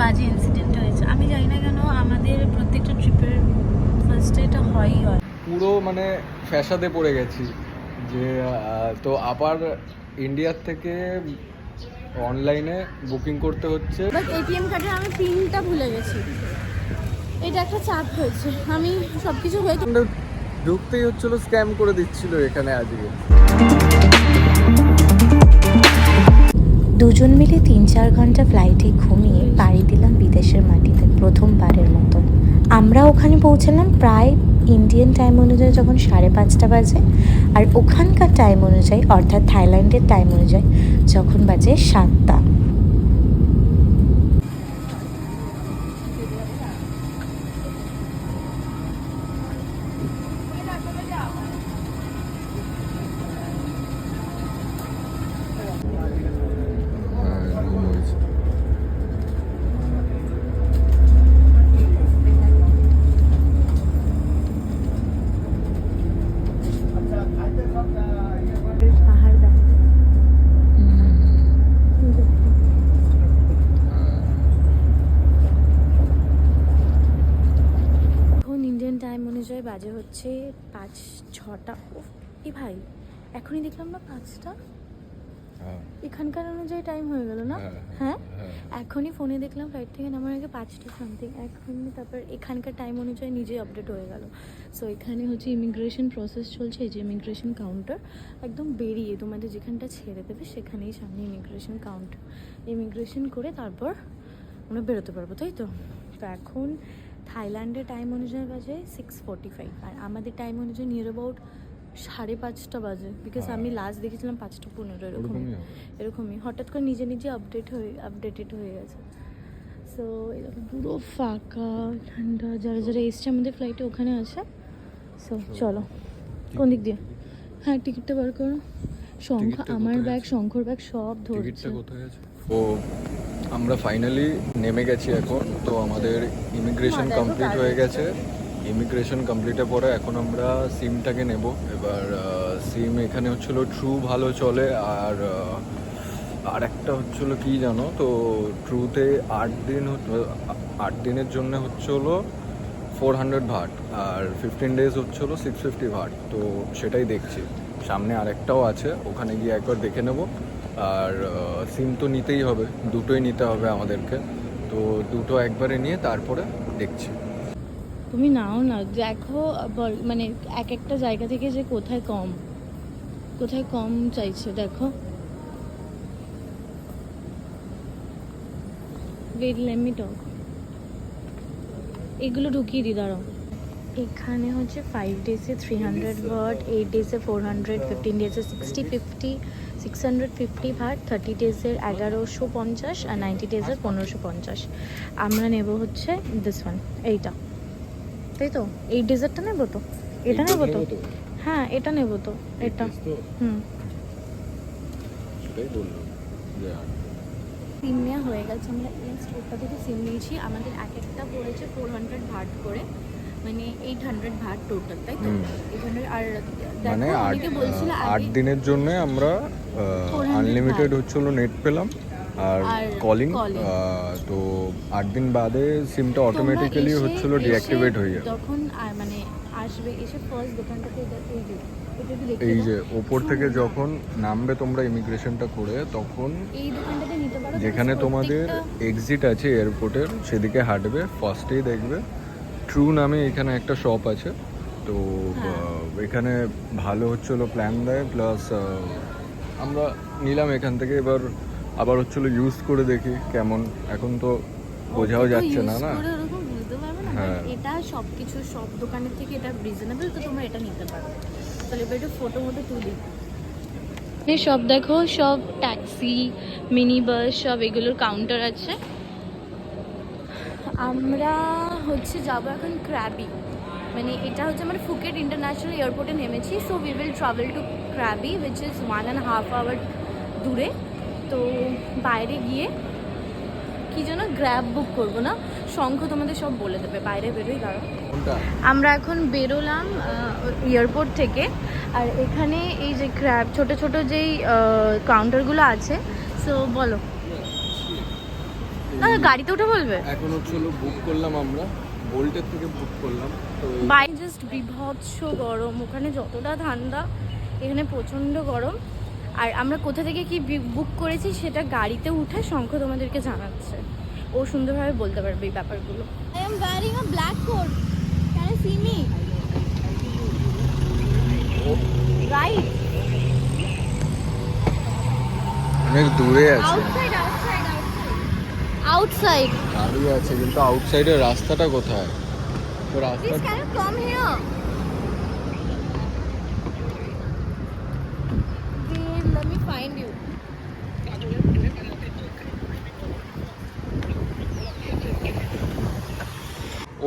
বাজে ইনসিডেন্ট হয়েছে। আমি জানি না কেন আমাদের প্রত্যেকটা ট্রিপের ফার্স্টে এটা হয়ই হয়। পুরো মানে ফ্যাসাদে পড়ে গেছি যে তো আবার ইন্ডিয়ার থেকে অনলাইনে বুকিং করতে হচ্ছে। বাট এটিএম কার্ডের আমি পিনটা ভুলে গেছি। এটা একটা চাপ হয়েছে। আমি সব কিছু হয়ে ঢুকতেই হচ্ছিল স্ক্যাম করে দিচ্ছিল এখানে আজকে। দুজন মিলে তিন চার ঘণ্টা ফ্লাইটে ঘুমিয়ে পাড়ি দিলাম বিদেশের মাটিতে প্রথমবারের মতো। আমরা ওখানে পৌঁছালাম প্রায় ইন্ডিয়ান টাইম অনুযায়ী যখন সাড়ে পাঁচটা বাজে, আর ওখানকার টাইম অনুযায়ী, অর্থাৎ থাইল্যান্ডের টাইম অনুযায়ী, যখন বাজে সাতটা হ্যাঁ room হয়েছে। পাহাড় দেখা এখন ইন্ডিয়ান টাইম অনুযায়ী বাজে হচ্ছে পাঁচ ছটা। ও এ ভাই এখনই দেখলাম না পাঁচটা। হ্যাঁ, এখানকার অনুযায়ী টাইম হয়ে গেল না? হ্যাঁ, হ্যাঁ হ্যাঁ। এখনই ফোনে দেখলাম ফ্লাইট থেকে নামার আগে পাঁচটা সামথিং এখন তারপর এখানকার টাইম অনুযায়ী নিজেই আপডেট হয়ে গেল। সো এখানে হচ্ছে ইমিগ্রেশন প্রসেস চলছে এই যে ইমিগ্রেশন কাউন্টার একদম বেরিয়ে তোমাদের যেখানটা ছেড়ে দেবে সেখানেই সামনে ইমিগ্রেশন কাউন্টার ইমিগ্রেশন করে তারপর আমরা বেরোতে পারব তাই তো? তো এখন থাইল্যান্ডের টাইম অনুযায়ী বাজে সিক্স ফোর্টি ফাইভ আর আমাদের টাইম অনুযায়ী নিয়ার অ্যাবাউট সাড়ে পাঁচটা বাজে বিকজ আমি লাস্ট দেখেছিলাম পাঁচটা পনেরো এরকম এরকমই। হঠাৎ করে নিজে নিজে আপডেট হয়ে আপডেটেড হয়ে গেছে। সো এরকম। পুরো ফাঁকা ঠান্ডা যারা যারা এসছে আমাদের ফ্লাইটে ওখানে আছে। সো চলো। কোন দিক দিয়ে? হ্যাঁ টিকিটটা বার করো। শঙ্খ আমার ব্যাগ? শঙ্খর ব্যাগ সব ধরছে। কোথায় আছে? ও আমরা ফাইনালি নেমে গেছি এখন। তো আমাদের ইমিগ্রেশন কমপ্লিট হয়ে গেছে। ইমিগ্রেশন কমপ্লিটের পরে এখন আমরা সিমটাকে নেব। এবার সিম এখানে হচ্ছিল ট্রু ভালো চলে। আর আর একটা হচ্ছিল কি জানো? তো ট্রুতে আট দিন আট দিনের জন্য হলো ফোর হান্ড্রেড ভাট আর ফিফটিন ডেজ হচ্ছে হলো সিক্স ফিফটি ভাট তো সেটাই দেখছি। সামনে আরেকটাও আছে। ওখানে গিয়ে একবার দেখে নেব। আর সিম তো নিতেই হবে দুটোই নিতে হবে আমাদেরকে। তো দুটো একবারে নিয়ে তারপরে দেখছি। তুমি নাও না দেখো মানে এক একটা জায়গা থেকে যে কোথায় কম কোথায় কম চাইছে দেখো। ওয়েট লেট মি টক এগুলো ঢুকিয়ে দি দাঁড়াও। এখানে হচ্ছে ফাইভ ডেজে থ্রি হান্ড্রেড ওয়ার্ড এইট ডেজে four hundred fifteen ডেজে sixty fifty six hundred fifty baht thirty ডেজের এগারোশো পঞ্চাশ আর নাইনটি ডেজের পনেরোশো পঞ্চাশ। আমরা নেব হচ্ছে দিস ওয়ান এইটা। তাই তো? এই ডেজার্টটা নেব তো? এটা নেব তো? হ্যাঁ এটা নেব তো এটা। হুম। সিম নেওয়া হয়ে গেছে আমরা এই স্টোরটা থেকে সিম নিয়েছি। আমাদের এক একটা পড়েছে ফোর হান্ড্রেড ভাট করে মানে এইট হান্ড্রেড ভাট টোটাল তাই তো? হুম। এইট হান্ড্রেড আর মানে আট দিনের জন্য আমরা 400 আনলিমিটেড হচ্ছিল নেট পেলাম আর কলিং তো আট দিন বাদে সিমটা অটোমেটিক্যালি হচ্ছিল ডিঅ্যাক্টিভেট হয়ে যাবে। তখন মানে আসবে এসে ফার্স্ট এই যে ওপর থেকে যখন নামবে তোমরা ইমিগ্রেশনটা করে তখন যেখানে তোমাদের এক্সিট আছে এয়ারপোর্টের সেদিকে হাঁটবে ফার্স্টেই দেখবে। ট্রু নামে এখানে একটা শপ আছে। তো হ্যাঁ। এখানে ভালো হচ্ছিল প্ল্যান দেয় প্লাস আমরা নিলাম এখান থেকে এবার আবার হচ্ছিল ইউজ করে দেখি কেমন। এখন তো বোঝাও যাচ্ছে না না? করে ওরকম বুঝতে পারবে না হ্যাঁ। এটা সব কিছু সব দোকানের থেকে এটা রিজনেবল তো তোমরা এটা নিতে পারো। তাহলে এবার একটু ফটো মতো তুলি। এই সব দেখো সব ট্যাক্সি মিনি বাস সব এগুলোর কাউন্টার আছে। আমরা হচ্ছে যাব এখন ক্র্যাবি মানে এটা হচ্ছে আমরা ফুকেট ইন্টারন্যাশনাল এয়ারপোর্টে নেমেছি। So we will travel to Krabi which is one and half hour দূরে। তো বাইরে গিয়ে কি যেন গ্র্যাব বুক করব না? শঙ্খ তোমাদের সব বলে দেবে। বাইরে বেরোই দাঁড়ো কোনটা? আমরা এখন বেরোলাম এয়ারপোর্ট থেকে। আর এখানে এই যে ক্র্যাব ছোট ছোট যেই কাউন্টারগুলো আছে সো বলো। গাড়িতে উঠে বলবে? এখন হচ্ছে বুক করলাম আমরা। বোল্টের থেকে বুক করলাম তো বাই জাস্ট বিভৎস গরম। ওখানে যতটা ঠান্ডা এখানে প্রচণ্ড গরম। আর আমরা কোথা থেকে কি বুক করেছি সেটা গাড়িতে উঠে শঙ্খ তোমাদেরকে জানাচ্ছে। ও সুন্দরভাবে বলতে পারবে এই ব্যাপারগুলো। I am wearing a black coat can I see me right অনেক দূরে আছে। আউটসাইড আউটসাইড আউটসাইড দাঁড়িয়ে আছে কিন্তু আউটসাইডের রাস্তাটা কোথায়? তো রাস্তা come here let me find you.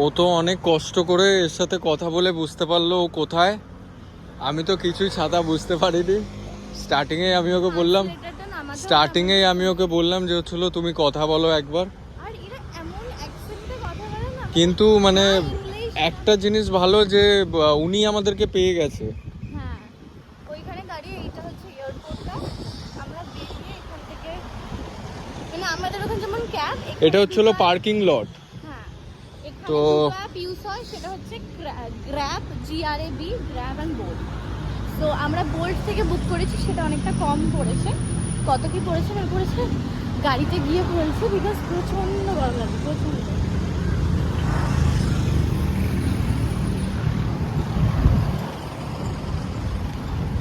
ও তো অনেক কষ্ট করে এর সাথে কথা বলে বুঝতে পারল ও কোথায়। আমি তো কিছুই ছাতা বুঝতে পারিনি। স্টার্টিংয়ে আমি ওকে বললাম ছেলেটাটা নামাতে স্টার্টিংয়ে আমি ওকে বললাম যে হচ্ছিল তুমি কথা বলো একবার। কিন্তু মানে একটা জিনিস ভালো যে উনি আমাদেরকে পেয়ে গেছে। হ্যাঁ মানে এটা হচ্ছিল পার্কিং লট তো- তো ইউজ হয় সেটা হচ্ছে Grab G R A B Grab and Bolt তো আমরা বোল্ট থেকে বুক করেছি সেটা অনেকটা কম পড়েছে। কত কি পড়েছে না পড়েছে গাড়িতে গিয়ে বলছে বিকজ প্রচণ্ড গরম লাগে প্রচণ্ড।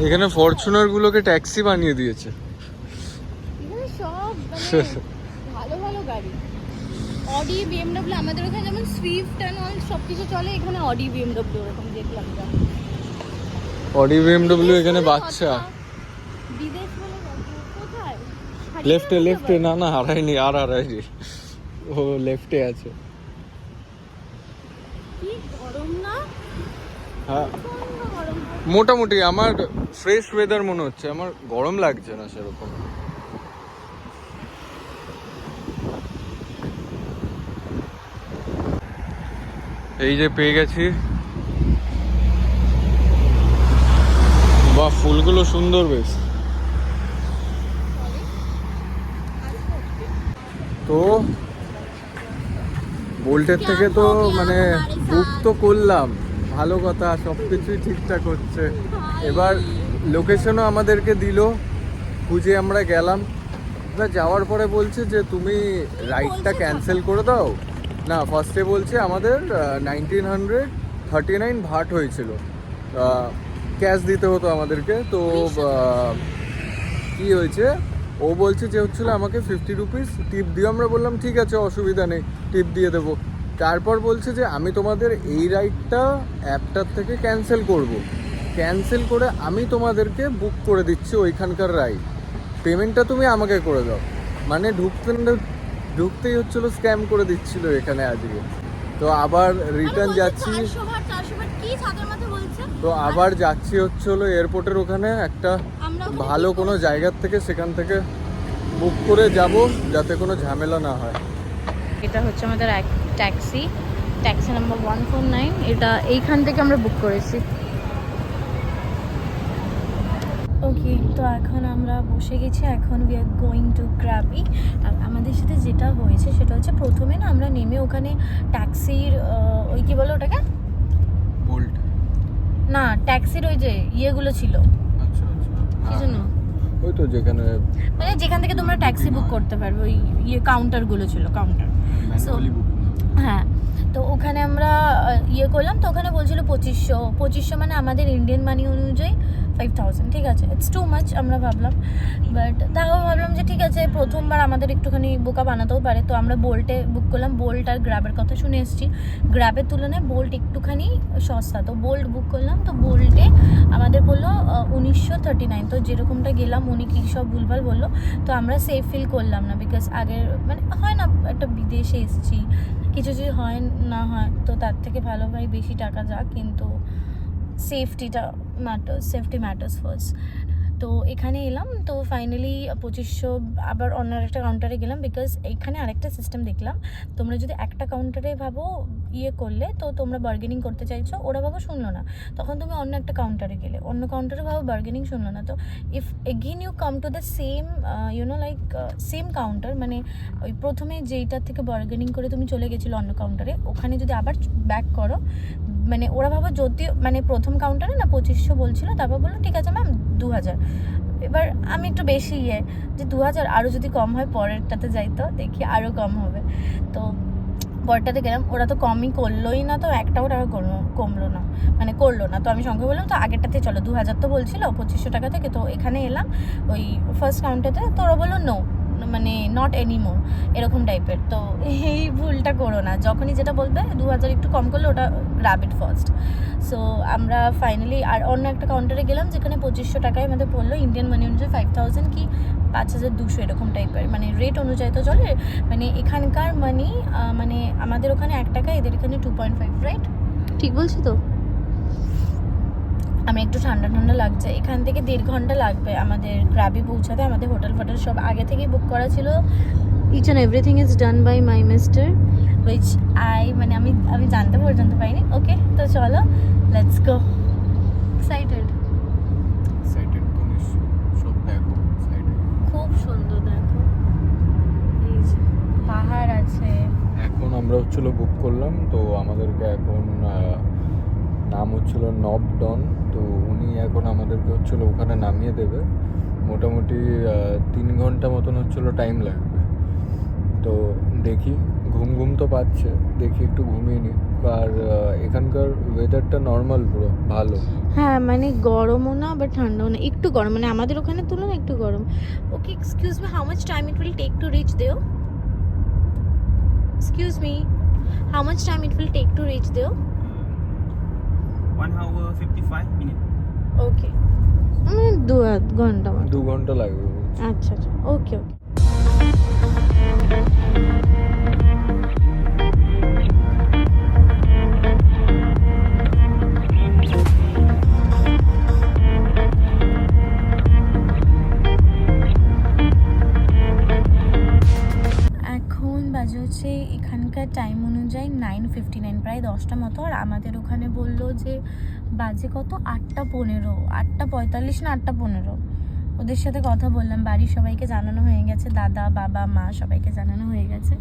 এখানে ফরচুনার গুলোকে ট্যাক্সি বানিয়ে দিয়েছে। এখানে সব মানে ভালো ভালো গাড়ি। অডি বিএমডব্লিউ আমাদের ওখানে যেমন সুইফট অ্যান্ড অল সব কিছু চলে এখানে অডি বিএমডব্লিউ এরকম দেখলাম। অডি বিএমডব্লিউ এখানে বাচ্চা কথা, বিদেশ বলে কথা, কোথায় হারিয়ে লেফটে লেফটে। না না হারায়নি আর হারায়নি। ও লেফটে আছে। হ্যাঁ। মোটামুটি আমার ফ্রেশ ওয়েদার মনে হচ্ছে। আমার গরম লাগছে না সেরকম। এই যে পেয়ে গেছি। বাহ ফুলগুলো সুন্দর বেশ। তো বোল্টের থেকে তো মানে বুক তো করলাম। ভালো কথা, সব কিছুই ঠিকঠাক হচ্ছে। এবার লোকেশনও আমাদেরকে দিল। খুঁজে আমরা গেলাম। এবার যাওয়ার পরে বলছে যে, তুমি রাইডটা ক্যান্সেল করে দাও। না ফার্স্টে বলছে আমাদের nineteen hundred thirty nine baht হয়েছিল। ক্যাশ দিতে হতো আমাদেরকে। তো কি হয়েছে? ও বলছে যে হচ্ছিল আমাকে ফিফটি রুপিস টিপ দিও আমরা বললাম ঠিক আছে অসুবিধা নেই টিপ দিয়ে দেবো। তারপর বলছে যে আমি তোমাদের এই রাইডটা অ্যাপটার থেকে ক্যান্সেল করব। ক্যান্সেল করে আমি তোমাদেরকে বুক করে দিচ্ছি ওইখানকার রাইড পেমেন্টটা তুমি আমাকে করে দাও। মানে ঢুকতে ঢুকতেই হচ্ছিল স্ক্যাম করে দিচ্ছিল এখানে আজকে। তো আবার রিটার্ন যাচ্ছি। 400 ভাট, 400 ভাট, কি ছাদের মাথায় বলছে? তো আবার যাচ্ছি হচ্ছে হলো এয়ারপোর্টের ওখানে একটা ভালো কোনো জায়গার থেকে সেখান থেকে বুক করে যাব যাতে কোনো ঝামেলা না হয়। এটা হচ্ছে আমাদের এক taxi taxi number one four nine এটা এইখান থেকে আমরা বুক করেছি। ওকে তো এখন আমরা বসে গেছি এখন we are going to Grab আর আমাদের সাথে যেটা হয়েছে সেটা হচ্ছে প্রথমে না আমরা নেমে ওখানে ট্যাক্সির ওই কি বলো ওটাকে? বোল্ট না ট্যাক্সির ওই যে ইয়েগুলো ছিল। আচ্ছা জন্য? ওই তো যেখানে মানে যেখান থেকে তোমরা ট্যাক্সি বুক করতে পারবে ওই ইয়ে কাউন্টারগুলো ছিল কাউন্টার হ্যাঁ তো ওখানে আমরা ইয়ে করলাম তো ওখানে বলছিল পঁচিশশো পঁচিশশো মানে আমাদের ইন্ডিয়ান মানি অনুযায়ী ফাইভ থাউজেন্ড ঠিক আছে? ইটস টু মাচ আমরা ভাবলাম। বাট তাও ভাবলাম যে ঠিক আছে, প্রথমবার আমাদের একটুখানি বোকা বানাতেও পারে। তো আমরা বোল্টে বুক করলাম। বোল্ট আর গ্র্যাবের কথা শুনে এসেছি। গ্র্যাবের তুলনায় বোল্ট একটুখানি সস্তা। তো বোল্ট বুক করলাম। তো বোল্টে আমাদের বলল উনিশশো থার্টি নাইন তো যেরকমটা গেলাম, উনি কী সব ভুলভাল বলল। তো আমরা সেফ ফিল করলাম না বিকজ আগের মানে হয় না, একটা বিদেশে এসেছি। কিছু যদি হয় না হয়, তো তার থেকে ভালো ভাই বেশি টাকা যাক। কিন্তু সেফটিটা ম্যাটার্স সেফটি ম্যাটার্স ফার্স্ট তো এখানে এলাম, তো ফাইনালি পঁচিশশো আবার অন্য একটা কাউন্টারে গেলাম বিকজ এখানে আরেকটা সিস্টেম দেখলাম। তোমরা যদি একটা কাউন্টারে ভাবো ইয়ে করলে, তো তোমরা বার্গেনিং করতে চাইছো, ওরা ভাবো শুনলো না। তখন তুমি অন্য একটা কাউন্টারে গেলে, অন্য কাউন্টারে ভাবো বার্গেনিং শুনলো না। তো if again you come to the same you know like same counter মানে ওই প্রথমে যেইটার থেকে বার্গেনিং করে তুমি চলে গেছিল অন্য কাউন্টারে ওখানে যদি আবার ব্যাক করো মানে ওরা ভাবো যদি মানে প্রথম কাউন্টারে না পঁচিশশো বলছিল, তারপর বলল, ঠিক আছে ম্যাম দু হাজার এবার আমি একটু বেশি ইয়ে যে দু হাজার আরও যদি কম হয় পরেরটাতে যাই তো, দেখি আরও কম হবে। তো পরেরটাতে গেলাম, ওরা তো কমই করলোই না তো একটাও টাকা করল কমলো না মানে করল না। তো আমি সঙ্গে বললাম, তো আগেরটাতে চলো। দু হাজার তো বলছিল, পঁচিশশো টাকা থেকে। তো এখানে এলাম, ওই ফার্স্ট কাউন্টারতে তো ওরা বলল নো মানে নট এনিমোর এরকম টাইপের তো এই ভুলটা করো না। যখনই যেটা বলবে, দু হাজার একটু কম করলে ওটা র্যাবিট ফার্স্ট সো আমরা ফাইনালি আর অন্য একটা কাউন্টারে গেলাম, যেখানে পঁচিশশো টাকায় আমাদের পড়ল ইন্ডিয়ান মানি অনুযায়ী ফাইভ থাউজেন্ড কি, পাঁচ হাজার দুশো এরকম টাইপের মানে রেট অনুযায়ী তো চলে। মানে এখানকার মানি মানে আমাদের ওখানে এক টাকা, এদের এখানে টু পয়েন্ট ফাইভ রাইট ঠিক বলছি তো? আমি একটু ঠান্ডা ঠান্ডা লাগছে। এখান থেকে দেড় ঘণ্টা লাগবে আমাদের গ্রাবি পৌঁছাতে। আমাদের হোটেল ফোটেল সব আগে থেকেই বুক করা ছিল। Each and everything is done by my mister which I মানে আমি আমি জানতে পর্যন্ত পাইনি। ওকে তো চলো লেটস গো এক্সাইটেড খুব সুন্দর দেখো। পাহাড় আছে। এখন আমরা হচ্ছিল বুক করলাম তো আমাদেরকে এখন নাম হচ্ছিল নব ডন উনি এখন আমাদেরকে হচ্ছিল ওখানে নামিয়ে দেবে। মোটামুটি তিন ঘণ্টা মতন হচ্ছিল টাইম লাগবে। তো দেখি ঘুম ঘুম তো পাচ্ছে। দেখি একটু ঘুমিয়ে নিই। আর এখানকার ওয়েদারটা নর্মাল পুরো ভালো। হ্যাঁ মানে গরমও না বা ঠান্ডাও না। একটু গরম মানে আমাদের ওখানে তুলনায় একটু গরম। Okay excuse me how much time it will take to reach there excuse me how much time it will take to reach there One hour fifty five minutes. Okay দু আধ ঘণ্টা মতো। দু ঘণ্টা লাগবে। বলছে। আচ্ছা আচ্ছা। ওকে ওকে বাজে কত? আটটা পনেরো। আটটা পঁয়তাল্লিশ না আটটা পনেরো? ওদের সাথে কথা বললাম, বাড়ির সবাইকে জানানো হয়ে গেছে, দাদা, বাবা, মা সবাইকে জানানো হয়ে গেছে।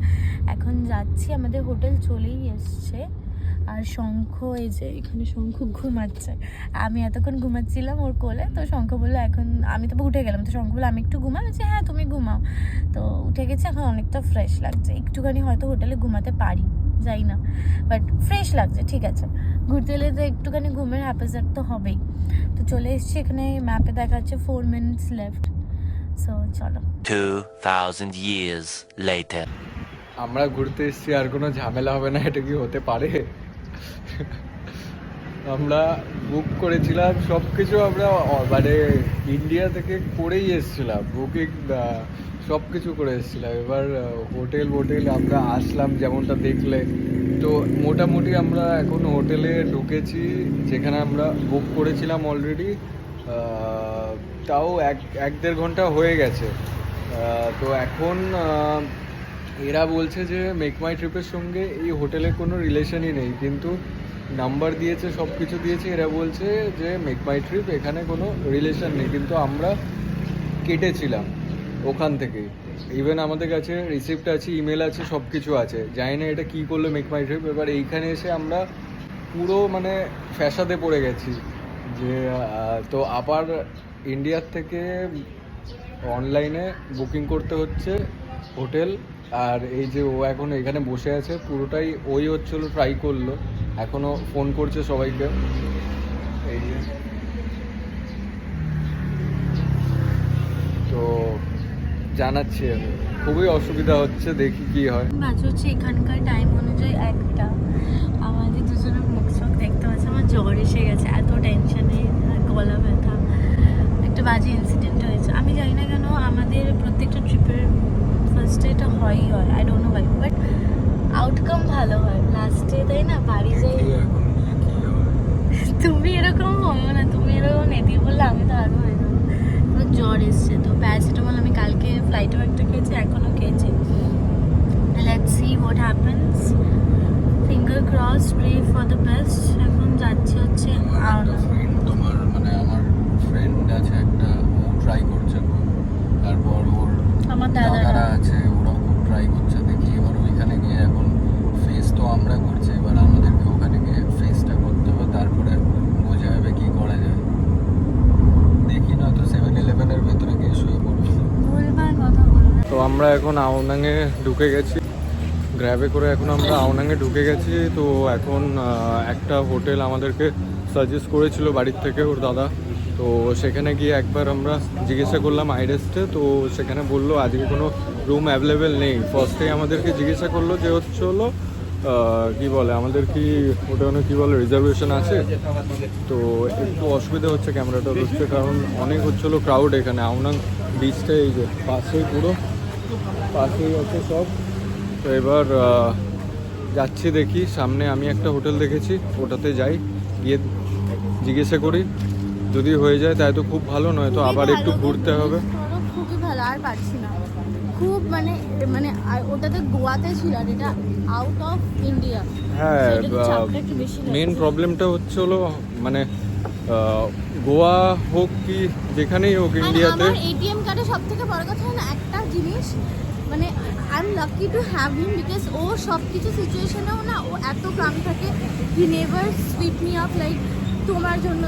এখন যাচ্ছি, আমাদের হোটেল চলেই এসছে। আর শঙ্খ এই যে এখানে শঙ্খ ঘুমাচ্ছে। আমি এতক্ষণ ঘুমাচ্ছিলাম ওর কোলে তো শঙ্খ বলল এখন আমি তো উঠে গেলাম। তো শঙ্খ বলল আমি একটু ঘুমাই? বলছি হ্যাঁ তুমি ঘুমাও। তো উঠে গেছে এখন অনেকটা ফ্রেশ লাগছে। একটুখানি হয়তো হোটেলে ঘুমাতে পারি যাই না। বাট ফ্রেশ লাগছে ঠিক আছে। ঘুরতে এলে তো একটুখানি ঘুমের হ্যাপাজার তো হবেই। তো চলে এসছি এখানে ম্যাপে দেখাচ্ছে ফোর মিনিটস লেফট সো চলো। 2,000 years later. আমরা ঘুরতে এসেছি আর কোনো ঝামেলা হবে না এটা কি হতে পারে? আমরা বুক করেছিলাম সব কিছু আমরা মানে ইন্ডিয়া থেকে করেই এসেছিলাম বুকিং সব কিছু করে এসেছিলাম। এবার হোটেল হোটেল আমরা আসলাম যেমনটা দেখলে। তো মোটামুটি আমরা এখন হোটেলে ঢুকেছি, যেখানে আমরা বুক করেছিলাম অলরেডি তাও এক এক দেড় ঘণ্টা হয়ে গেছে। তো এখন এরা বলছে যে মেক মাই ট্রিপের সঙ্গে এই হোটেলের কোনো রিলেশনই নেই, কিন্তু নাম্বার দিয়েছে সব কিছু দিয়েছে, এরা বলছে যে মেক মাই ট্রিপ এখানে কোনো রিলেশন নেই, কিন্তু আমরা কেটেছিলাম ওখান থেকেই ইভেন আমাদের কাছে রিসিপ্ট আছে ইমেল আছে সব কিছু আছে। জানি না এটা কী করল মেক মাই ট্রিপ এবার এইখানে এসে আমরা পুরো মানে ফ্যাসাদে পড়ে গেছি যে তো আবার ইন্ডিয়ার থেকে অনলাইনে বুকিং করতে হচ্ছে হোটেল আর এই যে ও এখন এখানে বসে আছে, পুরোটাই ওই হচ্ছিল ট্রাই করল। এখনও ফোন করছে সবাইকে। এই যে। তো জানাচ্ছি খুবই অসুবিধা হচ্ছে, দেখি কি হয়। হচ্ছে এখানকার টাইম অনুযায়ী একটা আমাদের দুজনের মুখ চোখ দেখতে পাচ্ছে আমার জ্বর এসে গেছে এত টেনশনে গলা ব্যথা একটা বাজে ইনসিডেন্ট হয়েছে আমি জানি না কেন আমাদের প্রত্যেকটা ট্রিপের ফার্স্টে এটা হয়ই হয় I don't know why but outcome ভালো হয় লাস্টে তাই না বাড়ি যাই কি এখন কি মানে তুমি এরকম নেতি বললে আমি তো আরও হয়ে যাব জ্বর এসছে, তো প্যারাসিটামল আমি কালকে ফ্লাইটেও একটা খেয়েছি এখনও খেয়েছি let's see what happens finger cross pray for the best এখন যাচ্ছি হচ্ছে আওনা ফ্রেন্ড তোমার মানে আমার ফ্রেন্ড আছে একটা ও ট্রাই করছে খুব। তারপর ওর আমার দাদারা দাদারা আছে ওরাও খুব ট্রাই করছে দেখি এবার ওইখানে গিয়ে এখন ফেস তো আমরা করছি এবার আমাদেরকে ওখানে গিয়ে ফেসটা করতে হবে তারপরে বোঝা যাবে কি করা যায় দেখি না তো সেভেন ইলেভেনের ভেতরে গিয়ে শুয়ে পড়ব ভুলভাল কথা বলবে তো আমরা এখন আওনাঙে ঢুকে গেছি। গ্র্যাবে করে এখন আমরা আওনাঙে ঢুকে গেছি। তো এখন একটা হোটেল আমাদেরকে সাজেস্ট করেছিল বাড়ির থেকে ওর দাদা। তো সেখানে গিয়ে একবার আমরা জিজ্ঞাসা করলাম আইডেস্টে তো। সেখানে বলল, আজকে কোনো রুম অ্যাভেলেবেল নেই। ফার্স্টে আমাদেরকে জিজ্ঞাসা করল যে হচ্ছে হলো কি বলে, আমাদের কি ওটা মানে কি বলে রিজার্ভেশন আছে? তো একটু অসুবিধা হচ্ছে ক্যামেরাটা ধরতে, কারণ অনেক হচ্ছে হলো ক্রাউড এখানে। আউনাং বিচটা এই যে, পাশেই পুরো। পাশেই আছে সব। তো এবার যাচ্ছি দেখি সামনে আমি একটা হোটেল দেখেছি ওটাতে যাই গিয়ে জিজ্ঞাসা করি। যদি হয়ে যায় তাই তো খুব ভালো নয় তো আবার একটু ঘুরতে হবে। খুবই ভালো আর পারছি না। খুব মানে মানে ওটাতে গোয়াতে ছিল আর এটা আউট অফ ইন্ডিয়া হ্যাঁ মেন প্রবলেমটা হচ্ছে হলো মানে গোয়া হোক কি যেখানেই হোক ইন্ডিয়াতে এটিএম কার্ডে সব থেকে বড় কথা হলো একটা জিনিস মানে I am lucky to have him because ও সব কিছু সিচুয়েশনেও না, ও এত কাম থাকে। He never sweet me up like তোমার জন্য।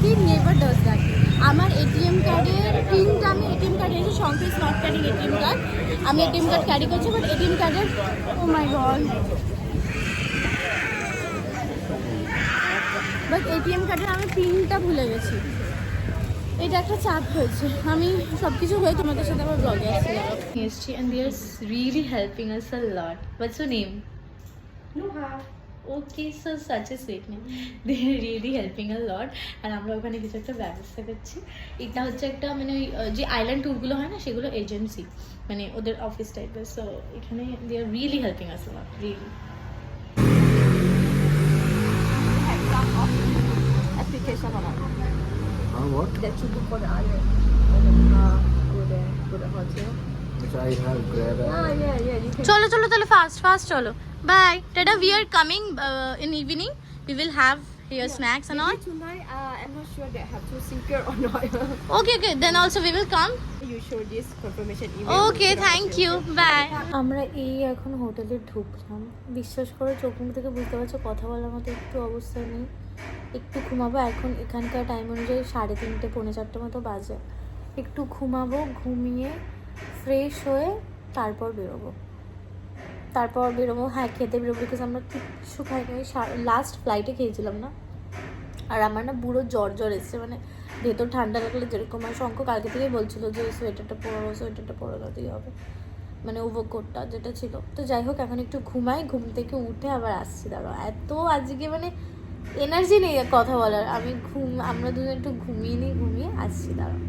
হি নেভার ডাজ দ্যাট আমার এটিএম কার্ডের পিনটা আমি এটিএম কার্ডে এসে সংকেস নট ক্যারিং এটিএম কার্ড আমি এটিএম কার্ড ক্যারি করছি বাট এটিএম কার্ডের oh my god but ATM কার্ডের আমি পিনটা ভুলে গেছি। এটা একটা চাপ হয়েছে। আমি সব কিছু হয়ে তোমাদের সাথে আবার ব্লগে আসছি এসছি and they are really helping us a lot what's your name okay so such a sweet name they are really helping a lot আর আমরা ওখানে কিছু একটা ব্যবস্থা করছি। এটা হচ্ছে একটা মানে ওই যে আইল্যান্ড ট্যুরগুলো হয় না সেগুলো এজেন্সি মানে ওদের অফিস টাইপের সো এখানে they are really helping us lot really application on that you book for the island. And uh, go there, go to the hotel. Yeah, yeah, yeah. You can. চলো চলো তাহলে fast fast চলো bye tata we are coming in evening we will have here snacks and all Tonight, uh, I'm not sure I have or not. Okay okay then also we will come you show this confirmation email. Okay thank you bye আমরা এই এখন হোটেলে ঢুকলাম বিশ্বাস করে চোখ মুখ থেকে বুঝতে পারছ কথা বলার মতো একটু অবস্থা নেই একটু ঘুমাবো, এখন এখানকার টাইম অনুযায়ী সাড়ে তিনটে, পৌনে চারটে মতো বাজে। একটু ঘুমাবো, ঘুমিয়ে ফ্রেশ হয়ে তারপর বেরোবো। তারপর বেরোবো হ্যাঁ খেতে বেরোবো বিকজ আমরা কিচ্ছু খাই খাই লাস্ট ফ্লাইটে খেয়েছিলাম না? আর আমার না বুড়ো জ্বর জ্বর এসছে মানে ভেতর ঠান্ডা লাগলে যেরকম আর শঙ্খ কালকে থেকেই বলছিল যে সোয়েটারটা পরো সোয়েটারটা পরো, তাতেই হবে। মানে ওভারকোটটা যেটা ছিল। তো যাই হোক, এখন একটু ঘুমাই, ঘুম থেকে উঠে আবার আসছি। দাঁড়াও, এত আজকে মানে এনার্জি নেই কথা বলার। আমি ঘুম আমরা দুজন একটু ঘুমিয়ে নিই ঘুমিয়ে আসছি দাঁড়াও।